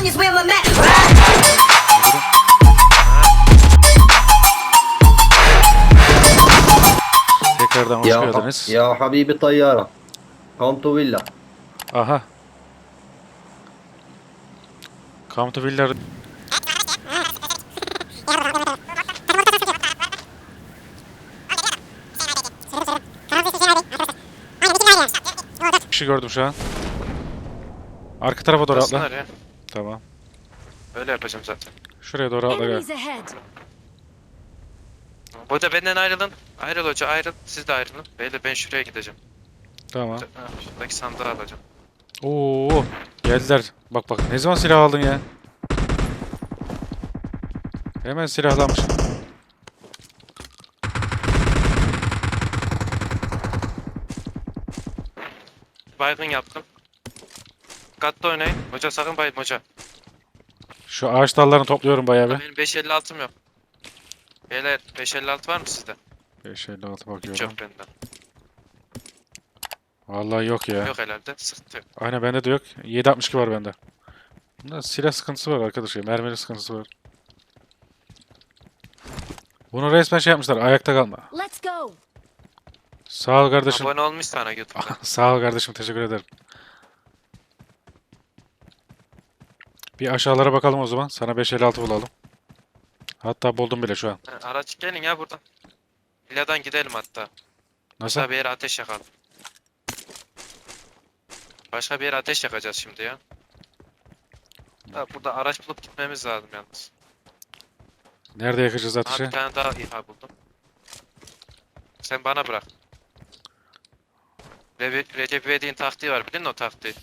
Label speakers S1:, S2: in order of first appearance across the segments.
S1: California's where I'm at.
S2: Tekrardan hoş
S3: Ya,
S2: geldiniz.
S3: ya Habibi Tayyara. Come to villa.
S2: Aha. Come to Villa. Bir şey gördüm şu an. Arka tarafa doğru atla.
S4: Basınlar ya.
S2: Tamam.
S4: Öyle yapacağım zaten.
S2: Şuraya doğru atla gel.
S1: Enemies ahead.
S4: Hoca benden ayrılın. Ayrıl hoca ayrıl. Siz de ayrılın. Beyler ben şuraya gideceğim.
S2: Tamam.
S4: Ha, şuradaki sandığı alacağım.
S2: Oo, geldiler. Bak bak ne zaman silah aldın ya? Hemen silahlanmış.
S4: Baygın yaptım. Dikkatli oynayın. Hoca sakın bayılma hoca.
S2: Şu ağaç dallarını topluyorum bayağı bir.
S4: Benim 556'm yok. Beyler 556 var mı sizde?
S2: 556
S4: Hiç
S2: bakıyorum.
S4: yok bende.
S2: Vallahi yok ya.
S4: Yok herhalde. Sıkıntı yok.
S2: Aynen bende de yok. 762 var bende. Bunda silah sıkıntısı var arkadaşlar. Mermeri sıkıntısı var. Bunu resmen şey yapmışlar. Ayakta kalma.
S1: Let's go.
S2: Sağ ol kardeşim.
S4: Abone olmuş sana YouTube'da.
S2: Sağ ol kardeşim. Teşekkür ederim. Bir aşağılara bakalım o zaman. Sana 556 bulalım. Hatta buldum bile şu an.
S4: Ha, Araç gelin ya buradan. Villadan gidelim hatta.
S2: Nasıl?
S4: Başka bir yere ateş yakalım. Başka bir yere ateş yakacağız şimdi ya. Ha, burada araç bulup gitmemiz lazım yalnız.
S2: Nerede yakacağız
S4: Aha,
S2: ateşi?
S4: bir tane daha İHA buldum. Sen bana bırak. Re Recep İvedik'in taktiği var bilin o taktiği.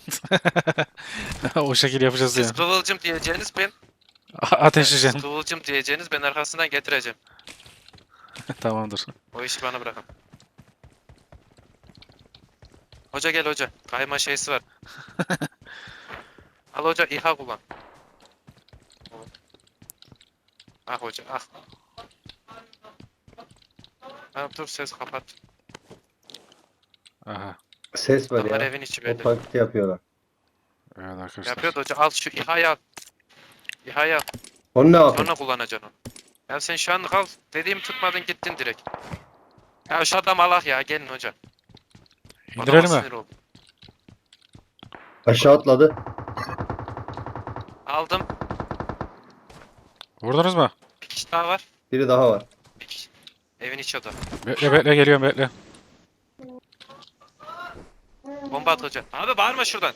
S2: o şekil yapacağız ya.
S4: Siz kıvılcım diyeceğiniz ben siz
S2: Ateşleyeceğim.
S4: kıvılcım diyeceğiniz ben arkasından getireceğim.
S2: Tamamdır.
S4: O işi bana bırakın. Hoca gel hoca. Kayma şeysi var. Al hoca İHA kullan. Ah hoca ah. Tamam dur ses kapat.
S2: Aha.
S3: Ses var
S4: Adamlar
S3: ya.
S4: evin içi
S3: O
S4: belli.
S3: taklit yapıyorlar.
S2: Evet arkadaşlar.
S4: Yapıyordu hoca al şu İHA'yı al. İHA'yı al.
S3: Onu ne yapın?
S4: Sonra kullanacaksın onu. Ya sen şu an kal. Dediğimi tutmadın gittin direkt. Ya şu adam Allah ya gelin hoca. Adama
S2: İndirelim mi?
S4: sinir oldum.
S3: Aşağı atladı.
S4: Aldım.
S2: Vurdunuz mu?
S4: Bir kişi daha var.
S3: Biri daha var.
S4: Bir kişi. Evin içi o da.
S2: Bekle bekle geliyorum bekle.
S4: Bomba at hoca. Abi bağırma şuradan.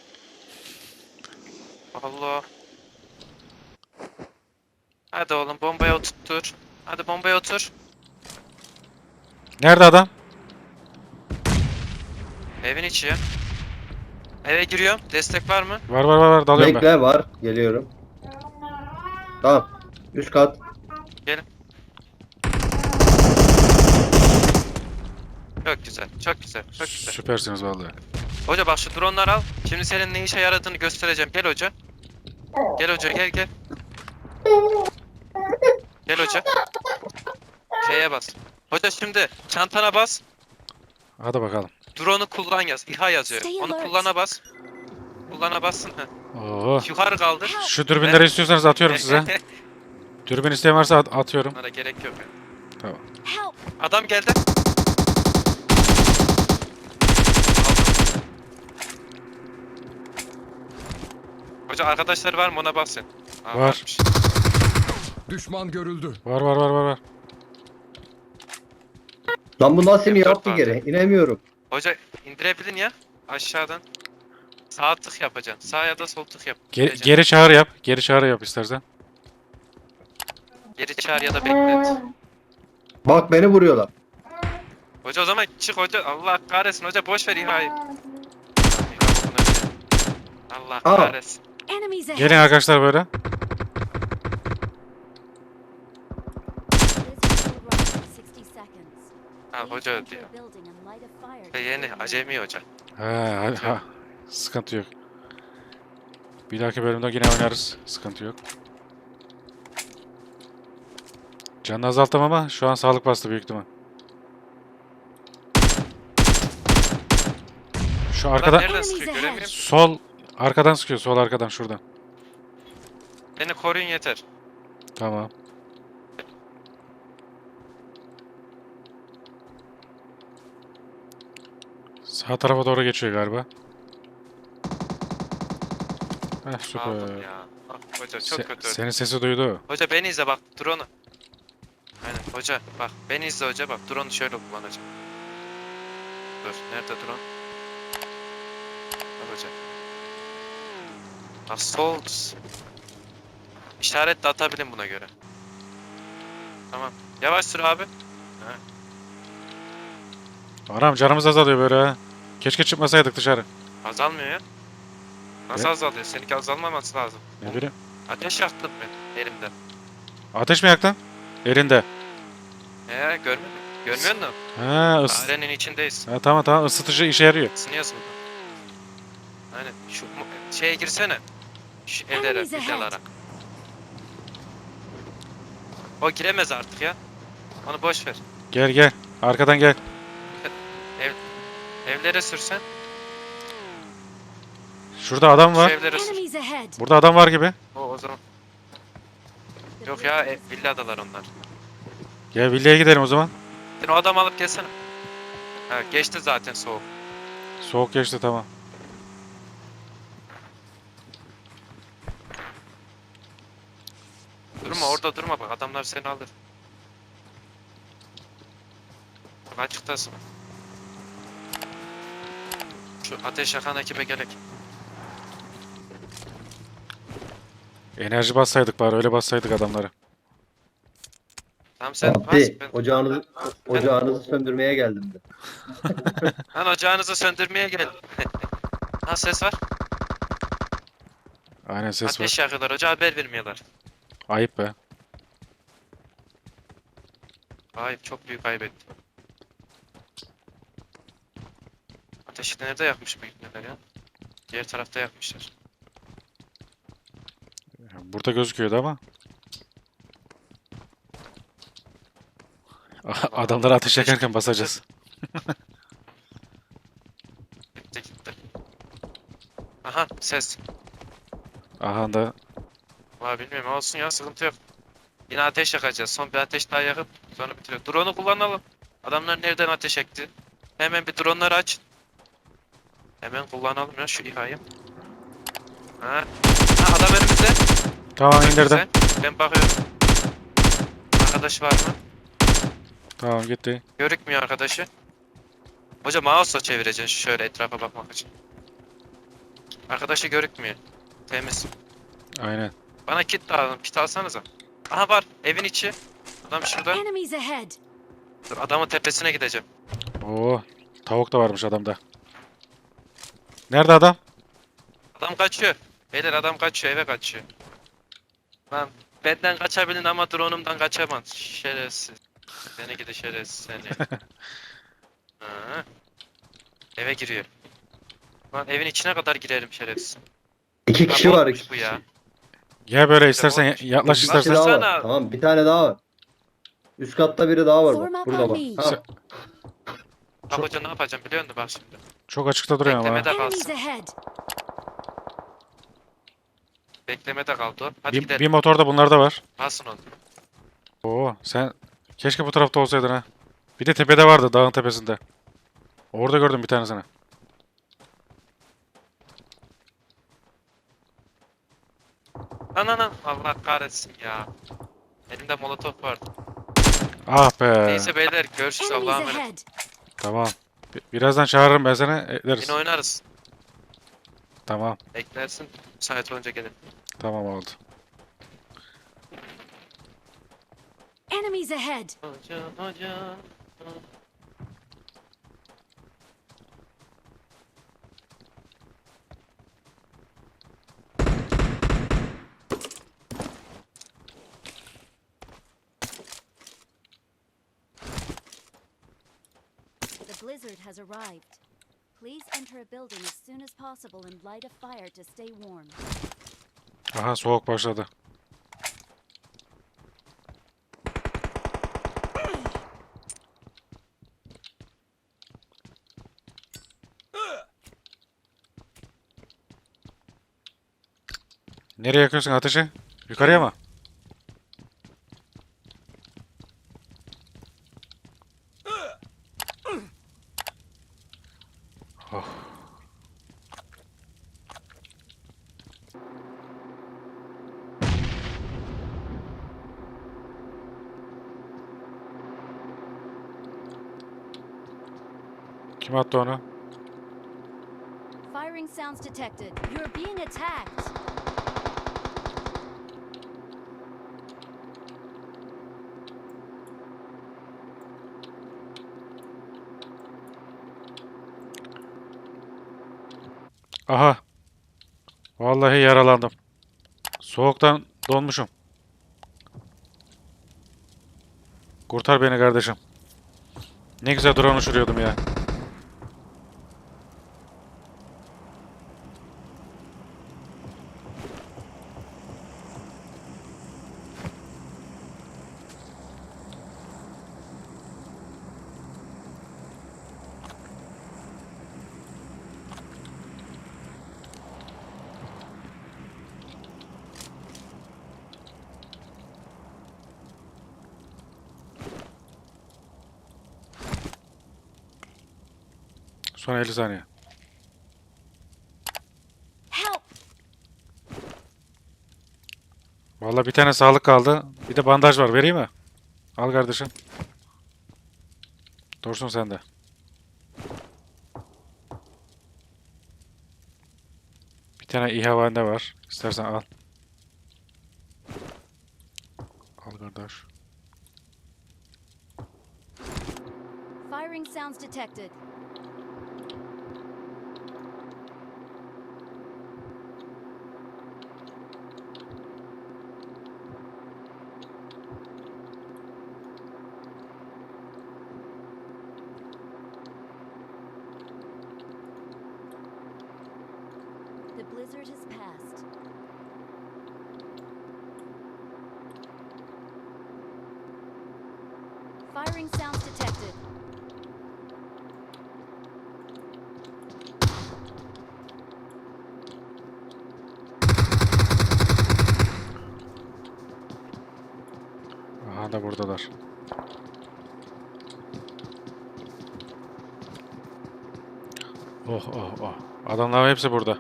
S4: Allah. Hadi oğlum bombaya oturtur. Hadi bombaya otur.
S2: Nerede adam?
S4: Evin içi. Eve giriyorum. Destek var mı?
S2: Var var var var dalıyorum ben.
S3: Bekle var. Geliyorum. Tamam. Üst kat.
S4: Çok güzel. Çok güzel. Çok güzel.
S2: Süpersiniz vallahi.
S4: Hoca bak şu dronları al. Şimdi senin ne işe yaradığını göstereceğim. Gel hoca. Gel hoca gel gel. Gel hoca. Şeye bas. Hoca şimdi çantana bas.
S2: Hadi bakalım.
S4: Drone'u kullan yaz. İHA yazıyor.
S1: Stay
S4: Onu
S1: alert.
S4: kullana bas. Kullana bassın.
S2: Oo.
S4: Yukarı kaldır.
S2: Şu dürbünleri istiyorsanız atıyorum size. Dürbün isteyen varsa at- atıyorum.
S4: Bunlara gerek yok.
S2: Tamam.
S4: Adam geldi. Hoca arkadaşlar var mı ona bas sen. Aa,
S2: Var.
S4: varmış.
S5: Düşman görüldü.
S2: Var var var var var.
S3: Lan bu nasıl
S4: M4
S3: yaptı
S4: vardı.
S3: geri? İnemiyorum.
S4: Hoca indirebilin ya aşağıdan. Sağ tık yapacaksın. Sağ ya da sol tık yap.
S2: Geri, geri çağrı yap. Geri çağrı yap istersen.
S4: Geri çağır ya da beklet.
S3: Bak beni vuruyorlar.
S4: Hoca o zaman çık hoca. Allah kahretsin hoca boş ver İHA'yı. Allah
S3: Aa.
S4: kahretsin.
S1: Enemies ahead.
S2: Gelin arkadaşlar böyle.
S4: Ha hoca diyor. E, Yeni acemi hoca.
S2: Ha, ha, ha. Sıkıntı yok. Bir dahaki bölümde yine oynarız. Sıkıntı yok. Canını azalttım ama şu an sağlık bastı büyük ihtimal. Şu
S4: Adam
S2: arkadan
S4: nereden sıkıyor göremiyorum.
S2: sol arkadan sıkıyor sol arkadan şuradan.
S4: Beni koruyun yeter.
S2: Tamam. Sağ tarafa doğru geçiyor galiba. Heh süper.
S4: Aldım ya. Ah, hoca çok
S2: Se-
S4: kötü.
S2: senin sesi duydu.
S4: Hoca beni izle bak drone'u. Aynen hoca bak beni izle hoca bak drone'u şöyle kullanacağım. Dur nerede drone? Bak hoca. Assault. İşaret de atabilirim buna göre. Tamam. Yavaş sür abi.
S2: Anam canımız azalıyor böyle ha. Keşke çıkmasaydık dışarı.
S4: Azalmıyor ya. Nasıl
S2: Ne?
S4: azalıyor? Seninki azalmaması lazım.
S2: Ne bileyim.
S4: Ateş yaktım ben elimden.
S2: Ateş mi yaktın? Elinde.
S4: Görmüyor musun? Görmüyor musun?
S2: Ha, ıs-
S4: Dairenin içindeyiz.
S2: ha tamam tamam ısıtıcı işe yarıyor.
S4: Isınıyorsun burada. Aynen. Şu şeye girsene. Şu evlere, villalara. O giremez artık ya. Onu boş ver.
S2: Gel gel. Arkadan gel.
S4: Evlere sürsen.
S2: Şurada adam
S4: Şu
S2: var.
S4: evlere sür.
S2: Burada adam var gibi.
S4: O, o zaman. Yok ya ev, villadalar onlar.
S2: Gel villaya gidelim o zaman.
S4: Sen o adamı alıp gelsene. Ha, geçti zaten soğuk.
S2: Soğuk geçti tamam.
S4: Durma orada durma bak adamlar seni alır. Bak açıktasın. Şu ateş yakan ekibe gerek.
S2: Enerji bassaydık bari öyle bassaydık adamları.
S4: Tamam sen bas.
S3: Abi
S4: Ben...
S3: ocağınızı, ocağınızı söndürmeye geldim de.
S4: Lan ocağınızı söndürmeye gel. ha ses var.
S2: Aynen ses var.
S4: Ateş yakıyorlar ocağa haber vermiyorlar.
S2: Ayıp be.
S4: Ayıp çok büyük ayıp etti. Ateşi de nerede yakmış bu ibneler ya? Diğer tarafta yakmışlar.
S2: Burada gözüküyordu ama. Adamları ateş yakarken basacağız.
S4: Gitti gitti. Aha ses.
S2: Aha da
S4: Valla bilmiyorum olsun ya sıkıntı yok. Yine ateş yakacağız. Son bir ateş daha yakıp sonra bitiriyor. Drone'u kullanalım. Adamlar nereden ateş etti? Hemen bir drone'ları aç. Hemen kullanalım ya şu İHA'yı. Ha. ha adam önümüzde.
S2: tamam indirdim.
S4: Güzel. Ben bakıyorum. Arkadaş var mı?
S2: Tamam gitti.
S4: Görükmüyor arkadaşı. Hoca mouse'la çevireceksin şöyle etrafa bakmak için. Arkadaşı görükmüyor. Temiz.
S2: Aynen.
S4: Bana kit lazım. Kit alsanıza. Aha var. Evin içi. Adam şurada.
S1: Enemies ahead.
S4: Dur, adamın tepesine gideceğim.
S2: Oo, tavuk da varmış adamda. Nerede adam?
S4: Adam kaçıyor. Beyler adam kaçıyor. Eve kaçıyor. Lan benden kaçabilin ama drone'umdan kaçamaz. Şerefsiz. Seni gidi şerefsiz seni. Ha. Eve giriyor. Lan evin içine kadar girelim şerefsiz.
S3: İki kişi var.
S4: bu ya.
S2: Gel böyle istersen ya- yaklaş
S3: Bir
S2: istersen.
S3: daha var.
S4: Baksana.
S3: Tamam bir tane daha var. Üst katta biri daha var bak. Burada bak. Ha,
S4: hoca ne yapacağım biliyor musun bak şimdi.
S2: Çok açıkta duruyor ama. ha.
S4: Beklemede
S1: Enemies
S4: kalsın.
S1: ahead.
S4: Beklemede kaldı o. Hadi
S2: Bir,
S4: gidelim.
S2: bir motor da bunlarda var.
S4: Alsın onu.
S2: Oo, sen keşke bu tarafta olsaydın ha. Bir de tepede vardı dağın tepesinde. Orada gördüm bir tanesini.
S4: Lan lan lan. Allah kahretsin ya. Elimde molotof vardı.
S2: Ah be.
S4: Neyse beyler görüşürüz Allah'a
S1: Enemies
S4: emanet.
S1: ahead.
S2: Tamam. Bi- Birazdan çağırırım ben seni. Ederiz.
S4: Yine oynarız.
S2: Tamam.
S4: Beklersin. Müsait olunca gelin.
S2: Tamam oldu.
S1: Enemies ahead.
S4: Hoca hoca.
S1: Blizzard has arrived. Please enter a building as soon as possible and light a fire to stay warm.
S2: Aha soğuk başladı. Nereye yakıyorsun ateşi? Yukarıya mı? Kim attı onu?
S1: Firing sounds detected. You're being attacked.
S2: Aha. Vallahi yaralandım. Soğuktan donmuşum. Kurtar beni kardeşim. Ne güzel drone uçuruyordum ya. Son 50 saniye. Vallahi bir tane sağlık kaldı. Bir de bandaj var. Vereyim mi? Al kardeşim. Dursun sende. Bir tane İHA bende var. İstersen al. Al kardeş.
S1: Firing sounds detected. Blizzard has passed. Firing sounds detected.
S2: Aha da buradalar. Oh oh oh. Adamların hepsi burada.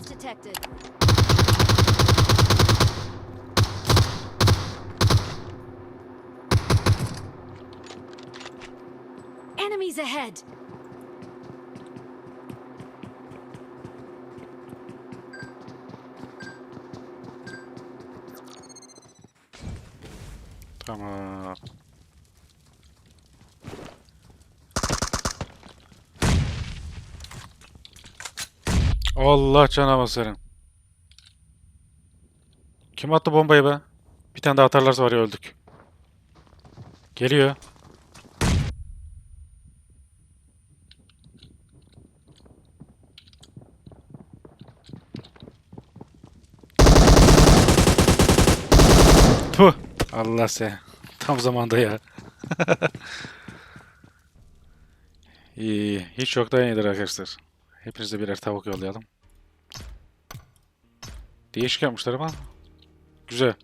S1: Firing detected. Enemies ahead!
S2: Tamam. Allah canıma senin. Kim attı bombayı be? Bir tane daha atarlarsa var ya öldük. Geliyor. Puh. Allah sen. Tam zamanda ya. İyi, iyi. Hiç yoktan iyidir arkadaşlar. Hepinize birer tavuk yollayalım. Değişik yapmışlar ama. Güzel.